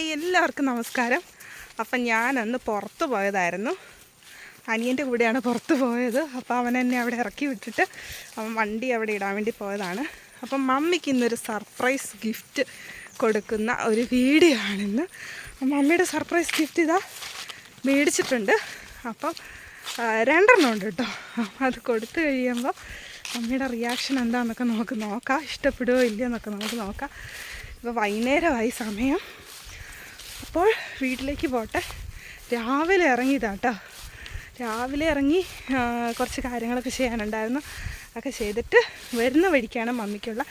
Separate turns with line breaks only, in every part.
Hi എല്ലാവർക്കും നമസ്കാരം. അപ്പം ഞാൻ അന്ന് പുറത്ത് പോയതായിരുന്നു. അനിയന്റെ കൂടെയാണ് പുറത്ത് പോയത്. അപ്പോൾ അവൻ എന്നെ അവിടെ ഇറക്കി വിട്ടിട്ട് അവൻ വണ്ടി അവിടെ ഇടാൻ വേണ്ടി പോയതാണ്. അപ്പം മമ്മിക്ക് ഇന്നൊരു സർപ്രൈസ് ഗിഫ്റ്റ് കൊടുക്കുന്ന ഒരു വീഡിയോ ആണിന്ന്. മമ്മിയുടെ സർപ്രൈസ് ഗിഫ്റ്റ് ഇതാ മേടിച്ചിട്ടുണ്ട്. അപ്പം രണ്ടെണ്ണം ഉണ്ട് കേട്ടോ. അത് കൊടുത്തു കഴിയുമ്പോൾ മമ്മിയുടെ റിയാക്ഷൻ എന്താണെന്നൊക്കെ നമുക്ക് നോക്കാം. ഇഷ്ടപ്പെടുമോ ഇല്ലയോ എന്നൊക്കെ നമുക്ക് നോക്കാം. ഇപ്പോൾ വൈകുന്നേരമായി സമയം. അപ്പോൾ വീട്ടിലേക്ക് പോട്ടെ. രാവിലെ ഇറങ്ങിയതാട്ടോ. രാവിലെ ഇറങ്ങി കുറച്ച് കാര്യങ്ങളൊക്കെ ചെയ്യാനുണ്ടായിരുന്നു. ഒക്കെ ചെയ്തിട്ട് വരുന്ന വഴിക്കാണ് മമ്മിക്കുള്ള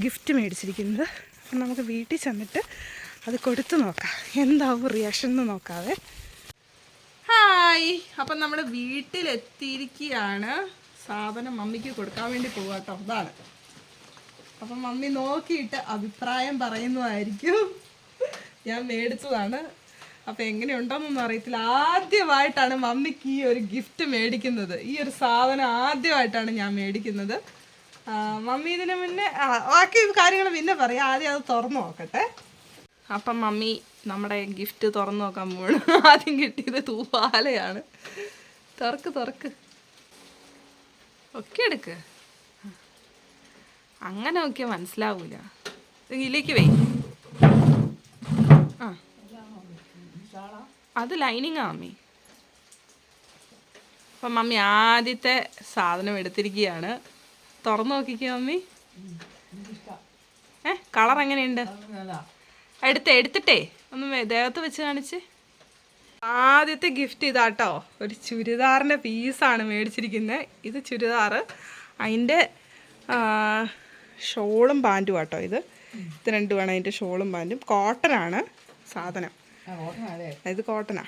ഗിഫ്റ്റ് മേടിച്ചിരിക്കുന്നത്. നമുക്ക് വീട്ടിൽ ചെന്നിട്ട് അത് കൊടുത്തു നോക്കാം. എന്താവും റിയാക്ഷൻ എന്ന് നോക്കാവേ. ഹായ്. അപ്പം നമ്മൾ വീട്ടിലെത്തിയിരിക്കുകയാണ്. സാധനം മമ്മിക്ക് കൊടുക്കാൻ വേണ്ടി പോവാട്ടോ അതാണ്. അപ്പം മമ്മി നോക്കിയിട്ട് അഭിപ്രായം പറയുന്നതായിരിക്കും. ഞാൻ മേടിച്ചതാണ്. അപ്പൊ എങ്ങനെയുണ്ടോന്നൊന്നും അറിയത്തില്ല. ആദ്യമായിട്ടാണ് മമ്മിക്ക് ഈ ഒരു ഗിഫ്റ്റ് മേടിക്കുന്നത്. ഈ ഒരു സാധനം ആദ്യമായിട്ടാണ് ഞാൻ മേടിക്കുന്നത്. മമ്മി ഇതിന് മുന്നേ ബാക്കി കാര്യങ്ങൾ പിന്നെ പറയാം. ആദ്യം അത് തുറന്നു നോക്കട്ടെ. അപ്പം മമ്മി നമ്മുടെ ഗിഫ്റ്റ് തുറന്നു നോക്കാൻ പോണു ആദ്യം കിട്ടിയത് തൂവാലയാണ്. തുറക്ക് തുറക്ക്. ഒക്കെ എടുക്ക്. അങ്ങനെ ഒക്കെ മനസ്സിലാവൂല. ഇതിലേക്ക് വേ ആ അത് ലൈനിങ് ആ മമ്മി അപ്പം മമ്മി ആദ്യത്തെ സാധനം എടുത്തിരിക്കുകയാണ്. തുറന്നു നോക്കിക്കോ മമ്മി ഏ കളർ എങ്ങനെയുണ്ട്? എടുത്ത് എടുത്തിട്ടേ. ഒന്ന് ദേഹത്ത് വെച്ച് കാണിച്ച്. ആദ്യത്തെ ഗിഫ്റ്റ് ഇതാട്ടോ. ഒരു ചുരിദാറിന്റെ പീസാണ് മേടിച്ചിരിക്കുന്നത് ഇത് ചുരിദാർ അതിന്റെ ഷോളും പാന്റും ആട്ടോ ഇത്. ഇത് രണ്ടുമാണ് അതിന്റെ ഷോളും പാന്റും. കോട്ടനാണ് സാധനം. ഇത് കോട്ടനാ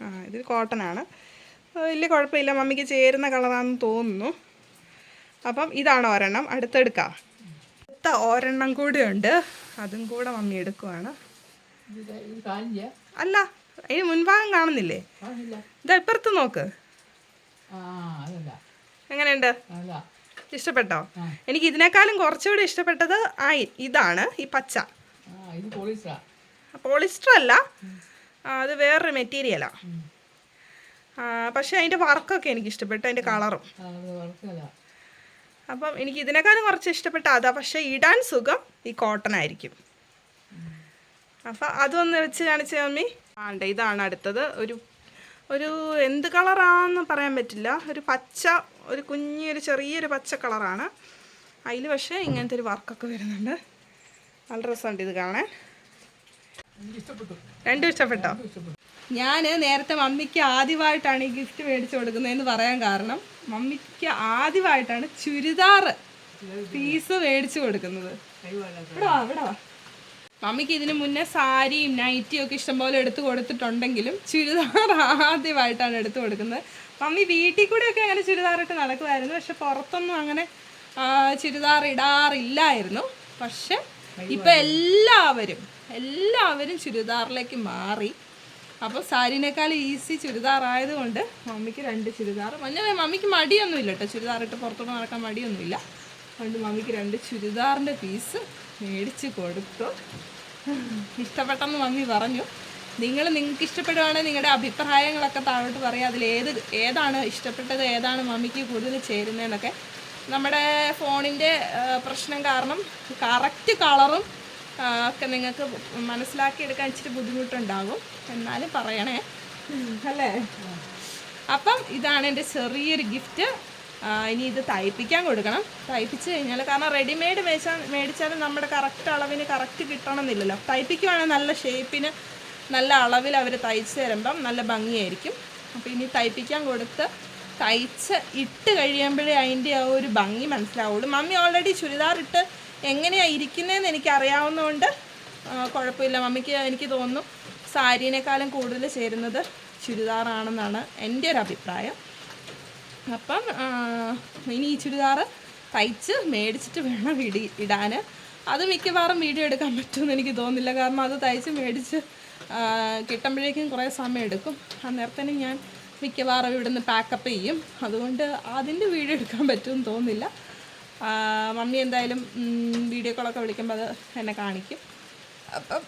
ആ. ഇത് കോട്ടനാണ് വലിയ കുഴപ്പമില്ല മമ്മിക്ക് ചേരുന്ന കളറാണെന്ന് തോന്നുന്നു. അപ്പം ഇതാണ് ഒരെണ്ണം അടുത്തെടുക്കാം. അടുത്ത ഒരെണ്ണം കൂടെ ഉണ്ട് അതും കൂടെ മമ്മി എടുക്കുവാണ്. അല്ല അതിന് മുൻഭാഗം കാണുന്നില്ലേ? ഇതാ ഇപ്പുറത്ത് നോക്ക്. എങ്ങനെയുണ്ട്? ഇഷ്ടപ്പെട്ടോ? എനിക്ക് ഇതിനേക്കാളും കുറച്ചുകൂടി ഇഷ്ടപ്പെട്ടത് ആ ഇതാണ് ഈ പച്ച. പോളിസ്റ്റർ അല്ല അത് വേറൊരു മെറ്റീരിയലാണ് പക്ഷെ അതിന്റെ വർക്കൊക്കെ എനിക്ക് ഇഷ്ടപ്പെട്ടു അതിന്റെ കളറും അപ്പം എനിക്ക് ഇതിനേക്കാളും കുറച്ച് ഇഷ്ടപ്പെട്ട അതാ പക്ഷേ ഇടാൻ സുഖം ഈ കോട്ടൺ ആയിരിക്കും. അപ്പം അതൊന്ന് വെച്ച് കാണിച്ച മമ്മി ആണ്ട് ഇതാണ് അടുത്തത്. ഒരു ഒരു എന്ത് കളറാണെന്ന് പറയാൻ പറ്റില്ല. ഒരു പച്ച ഒരു കുഞ്ഞൊരു ചെറിയൊരു പച്ച കളറാണ് അതിൽ പക്ഷേ ഇങ്ങനത്തെ ഒരു വർക്കൊക്കെ വരുന്നുണ്ട്. നല്ല രസമുണ്ട് ഇത് കാണാൻ രണ്ടും ഇഷ്ടപ്പെട്ടോ? ഞാൻ നേരത്തെ മമ്മിക്ക് ആദ്യമായിട്ടാണ് ഈ ഗിഫ്റ്റ് മേടിച്ചു കൊടുക്കുന്നതെന്ന് പറയാൻ കാരണം മമ്മിക്ക് ആദ്യമായിട്ടാണ് ചുരിദാർ പീസ് മേടിച്ചു കൊടുക്കുന്നത്. വാ മമ്മിക്ക് ഇതിനു മുന്നേ സാരിയും നൈറ്റിയും ഒക്കെ ഇഷ്ടംപോലെ എടുത്തു കൊടുത്തിട്ടുണ്ടെങ്കിലും ചുരിദാർ ആദ്യമായിട്ടാണ് എടുത്തു കൊടുക്കുന്നത്. മമ്മി വീട്ടിൽ കൂടെയൊക്കെ അങ്ങനെ ചുരിദാർ ഇട്ട് നടക്കുമായിരുന്നു. പക്ഷെ പുറത്തൊന്നും അങ്ങനെ ചുരിദാർ ഇടാറില്ലായിരുന്നു. പക്ഷെ ഇപ്പൊ എല്ലാവരും എല്ലാവരും ചുരിദാറിലേക്ക് മാറി. അപ്പോൾ സാരിനേക്കാൾ ഈസി ചുരിദാറായത് കൊണ്ട് മമ്മിക്ക് രണ്ട് ചുരിദാർ. മഞ്ഞ മമ്മിക്ക് മടിയൊന്നുമില്ല കേട്ടോ ചുരിദാർ ഇട്ട് പുറത്തോട്ട് നടക്കാൻ മടിയൊന്നുമില്ല അതുകൊണ്ട് മമ്മിക്ക് രണ്ട് ചുരിദാറിന്റെ പീസ് മേടിച്ച് കൊടുത്തു. ഇഷ്ടപ്പെട്ടെന്ന് മമ്മി പറഞ്ഞു. നിങ്ങൾ നിങ്ങൾക്ക് ഇഷ്ടപ്പെടുവാണെങ്കിൽ നിങ്ങളുടെ അഭിപ്രായങ്ങളൊക്കെ താഴോട്ട് പറയാം. അതിൽ ഏത് ഏതാണ് ഇഷ്ടപ്പെട്ടത് ഏതാണ് മമ്മിക്ക് കൂടുതൽ ചേരുന്നതെന്നൊക്കെ. നമ്മുടെ ഫോണിന്റെ പ്രശ്നം കാരണം കറക്റ്റ് കളറും ഒക്കെ നിങ്ങൾക്ക് മനസ്സിലാക്കിയെടുക്കാൻ ഇച്ചിരി ബുദ്ധിമുട്ടുണ്ടാകും. എന്നാലും പറയണേ. അല്ലേ? അപ്പം ഇതാണ് എന്റെ ചെറിയൊരു ഗിഫ്റ്റ് ഇനി ഇത് തയ്പ്പിക്കാൻ കൊടുക്കണം. തയ്പ്പിച്ച് കഴിഞ്ഞാൽ കാരണം റെഡിമെയ്ഡ് മേടിച്ചാൽ മേടിച്ചാലും നമ്മുടെ കറക്റ്റ് അളവിന് കറക്റ്റ് കിട്ടണമെന്നില്ലല്ലോ. തയ്പ്പിക്കുവാണെങ്കിൽ നല്ല ഷേപ്പിന് നല്ല അളവിൽ അവർ തയ്ച്ച് തരുമ്പം നല്ല ഭംഗിയായിരിക്കും. അപ്പോൾ ഇനി തയ്പ്പിക്കാൻ കൊടുത്ത് തയ്ച്ച് ഇട്ട് കഴിയുമ്പോഴേ അതിന്റെ ആ ഒരു ഭംഗി മനസ്സിലാവുള്ളൂ. മമ്മി ഓൾറെഡി ചുരിദാർ ഇട്ട് എങ്ങനെയാണ് ഇരിക്കുന്നതെന്ന് എനിക്ക് അറിയാവുന്നതുകൊണ്ട് കുഴപ്പമില്ല. മമ്മിക്ക് എനിക്ക് തോന്നുന്നു സാരീനേക്കാളും കൂടുതൽ ചേരുന്നത് ചുരിദാറാണെന്നാണ് എന്റെ ഒരു അഭിപ്രായം അപ്പം ഇനി ഈ ചുരിദാർ തയ്ച്ച് മേടിച്ചിട്ട് വേണം ഇടി ഇടാൻ അത് മിക്കവാറും വീഡിയോ എടുക്കാൻ പറ്റുമെന്ന് എനിക്ക് തോന്നുന്നില്ല. കാരണം അത് തയ്ച്ച് മേടിച്ച് കിട്ടുമ്പോഴേക്കും കുറേ സമയം എടുക്കും. അന്നേരത്തേന് ഞാൻ മിക്കവാറും ഇവിടുന്ന് പാക്കപ്പ് ചെയ്യും. അതുകൊണ്ട് അതിന്റെ വീഡിയോ എടുക്കാൻ പറ്റുമെന്ന് തോന്നുന്നില്ല. മമ്മി എന്തായാലും വീഡിയോ കോളൊക്കെ വിളിക്കുമ്പോൾ അത് എന്നെ കാണിക്കും. അപ്പം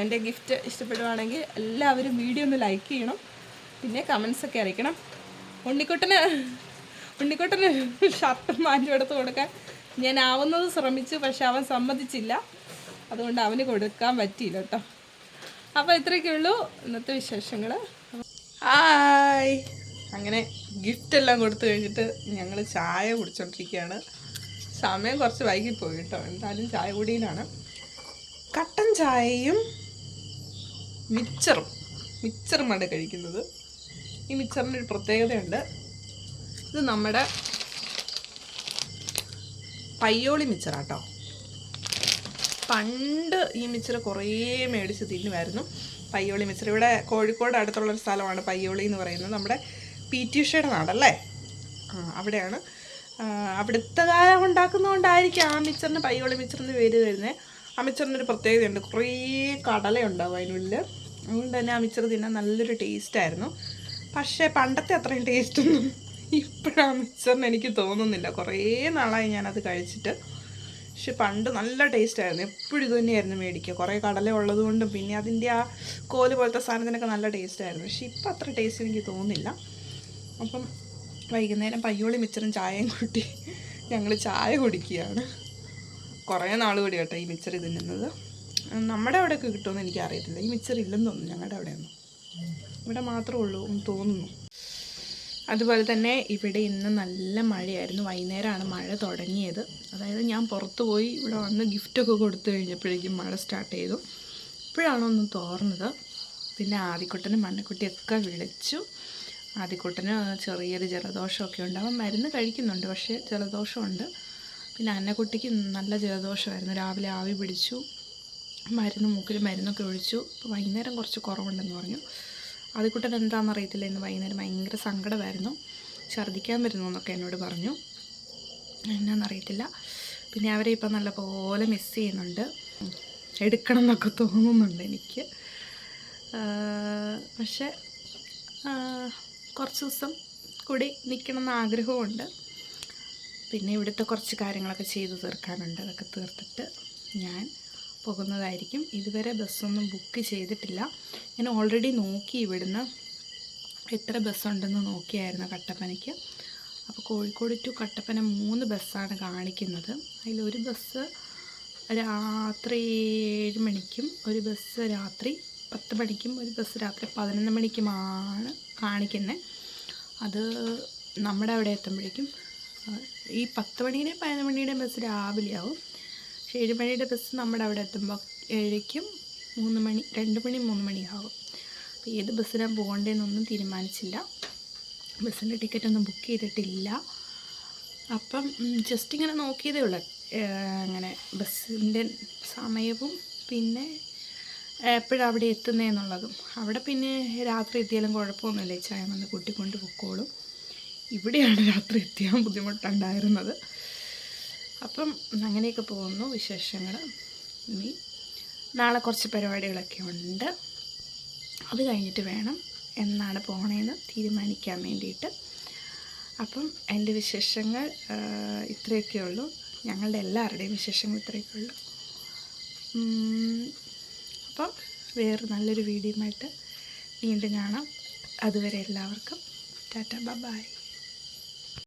എന്റെ ഗിഫ്റ്റ് ഇഷ്ടപ്പെടുവാണെങ്കിൽ എല്ലാവരും വീഡിയോ ഒന്ന് ലൈക്ക് ചെയ്യണം. പിന്നെ കമൻസൊക്കെ അറിയിക്കണം. ഉണ്ണിക്കുട്ടന് ഉണ്ണിക്കുട്ടന് ഷർട്ട് മാറ്റി എടുത്ത് കൊടുക്കാൻ ഞാൻ ആവുന്നത് ശ്രമിച്ചു പക്ഷെ അവൻ സമ്മതിച്ചില്ല. അതുകൊണ്ട് അവന് കൊടുക്കാൻ പറ്റിയില്ല കേട്ടോ. അപ്പോൾ ഇത്രയൊക്കെ ഉള്ളൂ. ഇന്നത്തെ വിശേഷങ്ങൾ ഹായ് അങ്ങനെ ഗിഫ്റ്റ് എല്ലാം കൊടുത്തു കഴിഞ്ഞിട്ട് ഞങ്ങൾ ചായ കുടിച്ചോണ്ടിരിക്കുകയാണ് സമയം കുറച്ച് വൈകിപ്പോയി കേട്ടോ. എന്തായാലും ചായ കുടിയിലാണ്. കട്ടൻ ചായയും മിച്ചറും മിച്ചറുമാണ് കഴിക്കുന്നത്. ഈ മിച്ചറിന്റെ ഒരു പ്രത്യേകതയുണ്ട്. ഇത് നമ്മുടെ പയ്യോളി മിച്ചറാട്ടോ. പണ്ട് ഈ മിച്ചർ കുറേ മേടിച്ച് തിന്നുമായിരുന്നു. പയ്യോളി മിച്ചർ ഇവിടെ കോഴിക്കോട് അടുത്തുള്ളൊരു സ്ഥലമാണ് പയ്യോളി എന്ന് പറയുന്നത്. നമ്മുടെ പി ടി ഉഷയുടെ നാടല്ലേ? ആ അവിടെയാണ്. അവിടുത്തെ കാലം ഉണ്ടാക്കുന്നതുകൊണ്ടായിരിക്കും ആ മിച്ചറിന് പയ്യോളി മിച്ചറിന് പേര് വരുന്നത് ആ മിച്ചറിനൊരു പ്രത്യേകതയുണ്ട്. കുറേ കടലയുണ്ടാവും അതിനുള്ളിൽ അതുകൊണ്ട് തന്നെ ആ മിച്ചർ തിന്നാൻ നല്ലൊരു ടേസ്റ്റായിരുന്നു പക്ഷേ പണ്ടത്തെ അത്രയും ടേസ്റ്റൊന്നും ഇപ്പോഴാ മിച്ചറിന് എനിക്ക് തോന്നുന്നില്ല. കുറേ നാളായി ഞാനത് കഴിച്ചിട്ട്. പക്ഷെ പണ്ട് നല്ല ടേസ്റ്റായിരുന്നു എപ്പോഴും ഇത് തന്നെയായിരുന്നു മേടിക്കുക. കുറേ കടല ഉള്ളതുകൊണ്ടും പിന്നെ അതിന്റെ ആ കോൽ പോലത്തെ സാധനത്തിനൊക്കെ നല്ല ടേസ്റ്റായിരുന്നു പക്ഷെ ഇപ്പം അത്ര ടേസ്റ്റ് എനിക്ക് തോന്നുന്നില്ല. അപ്പം വൈകുന്നേരം പയ്യോളി മിച്ചറും ചായയും കൂട്ടി ഞങ്ങൾ ചായ കുടിക്കുകയാണ്. കുറേ നാൾ കൂടി കേട്ടോ ഈ മിച്ചർ തിന്നുന്നത്. നമ്മുടെ അവിടെയൊക്കെ കിട്ടുമെന്ന് എനിക്ക് അറിയത്തില്ല ഈ മിച്ചർ ഇല്ലെന്ന് തോന്നുന്നു ഞങ്ങളുടെ അവിടെയൊന്നും. ഇവിടെ മാത്രമേ ഉള്ളൂ എന്ന് തോന്നുന്നു. അതുപോലെ തന്നെ ഇവിടെ ഇന്ന് നല്ല മഴയായിരുന്നു. വൈകുന്നേരമാണ് മഴ തുടങ്ങിയത്. അതായത് ഞാൻ പുറത്ത് പോയി ഇവിടെ വന്ന് ഗിഫ്റ്റൊക്കെ കൊടുത്തു കഴിഞ്ഞപ്പോഴേക്കും മഴ സ്റ്റാർട്ട് ചെയ്തു. ഇപ്പോഴാണ് ഒന്ന് തോർന്നത്. പിന്നെ ആദിക്കുട്ടനും മണ്ണക്കുട്ടിയൊക്കെ വിളിച്ചു. ആദിക്കുട്ടന് ചെറിയൊരു ജലദോഷമൊക്കെ ഉണ്ട് അവൻ മരുന്ന് കഴിക്കുന്നുണ്ട് പക്ഷേ ജലദോഷമുണ്ട്. പിന്നെ അന്നക്കുട്ടിക്ക് നല്ല ജലദോഷമായിരുന്നു. രാവിലെ ആവി പിടിച്ചു മരുന്ന് മൂക്കിൽ മരുന്നൊക്കെ ഒഴിച്ചു. അപ്പോൾ വൈകുന്നേരം കുറച്ച് കുറവുണ്ടെന്ന് പറഞ്ഞു. ആദ്യക്കുട്ടൻ എന്താണെന്ന് അറിയത്തില്ല. ഇന്ന് വൈകുന്നേരം ഭയങ്കര സങ്കടമായിരുന്നു. ഛർദ്ദിക്കാൻ വരുന്നു എന്നൊക്കെ എന്നോട് പറഞ്ഞു. എന്നാന്നറിയത്തില്ല പിന്നെ അവരെ ഇപ്പം നല്ലപോലെ മിസ് ചെയ്യുന്നുണ്ട്. എടുക്കണം എന്നൊക്കെ തോന്നുന്നുണ്ട് എനിക്ക്. പക്ഷെ കുറച്ച് ദിവസം കൂടി നിൽക്കണം എന്ന് ആഗ്രഹമുണ്ട് പിന്നെ ഇവിടുത്തെ കുറച്ച് കാര്യങ്ങളൊക്കെ ചെയ്തു തീർക്കാനുണ്ട്. അതൊക്കെ തീർത്തിട്ട് ഞാൻ പോകുന്നതായിരിക്കും. ഇതുവരെ ബസ്സൊന്നും ബുക്ക് ചെയ്തിട്ടില്ല. ഞാൻ ഓൾറെഡി നോക്കി ഇവിടുന്ന് എത്ര ബസ്സുണ്ടെന്ന് നോക്കിയായിരുന്നു കട്ടപ്പനയ്ക്ക്. അപ്പോൾ കോഴിക്കോട് ടു കട്ടപ്പന മൂന്ന് ബസ്സാണ് കാണിക്കുന്നത്. അതിലൊരു ബസ് രാത്രി ഏഴ് മണിക്കും ഒരു ബസ് രാത്രി പത്ത് മണിക്കും ഒരു ബസ് രാത്രി പതിനൊന്ന് മണിക്കുമാണ് കാണിക്കുന്നത് അത് നമ്മുടെ അവിടെ എത്തുമ്പോഴേക്കും ഈ പത്ത് മണിയുടെയും പതിനൊന്ന് മണിയുടെയും ബസ് രാവിലെ ആവും പക്ഷേ ഏഴ് മണിയുടെ ബസ് നമ്മുടെ അവിടെ എത്തുമ്പോൾ ഏഴയ്ക്കും മൂന്ന് മണി രണ്ട് മണി മൂന്ന് മണിയാവും. അപ്പോൾ ഏത് ബസ്സിനാണ് പോകേണ്ടതെന്നൊന്നും തീരുമാനിച്ചില്ല. ബസ്സിന്റെ ടിക്കറ്റ് ഒന്നും ബുക്ക് ചെയ്തിട്ടില്ല. അപ്പം ജസ്റ്റ് ഇങ്ങനെ നോക്കിയതേ ഉള്ളൂ. അങ്ങനെ ബസ്സിന്റെ സമയവും പിന്നെ എപ്പോഴാണ് അവിടെ എത്തുന്നതെന്നുള്ളതും അവിടെ പിന്നെ രാത്രി എത്തിയാലും കുഴപ്പമൊന്നുമില്ല. ചായ വന്ന് കൂട്ടിക്കൊണ്ട് പൊക്കോളും. ഇവിടെയാണ് രാത്രി എത്തിയാൻ ബുദ്ധിമുട്ടുണ്ടായിരുന്നത്. അപ്പം അങ്ങനെയൊക്കെ പോകുന്നു വിശേഷങ്ങൾ. ഇനി നാളെ കുറച്ച് പരിപാടികളൊക്കെ ഉണ്ട്. അത് കഴിഞ്ഞിട്ട് വേണം എന്നാണ് പോണേന്ന് തീരുമാനിക്കാൻ വേണ്ടിയിട്ട്. അപ്പം എന്റെ വിശേഷങ്ങൾ ഇത്രയൊക്കെ ഉള്ളൂ ഞങ്ങളുടെ എല്ലാവരുടെയും വിശേഷങ്ങൾ ഇത്രയൊക്കെ ഉള്ളൂ അപ്പം വേറെ നല്ലൊരു വീഡിയോയുമായിട്ട് വീണ്ടും കാണാം. അതുവരെ എല്ലാവർക്കും ടാറ്റ ബൈ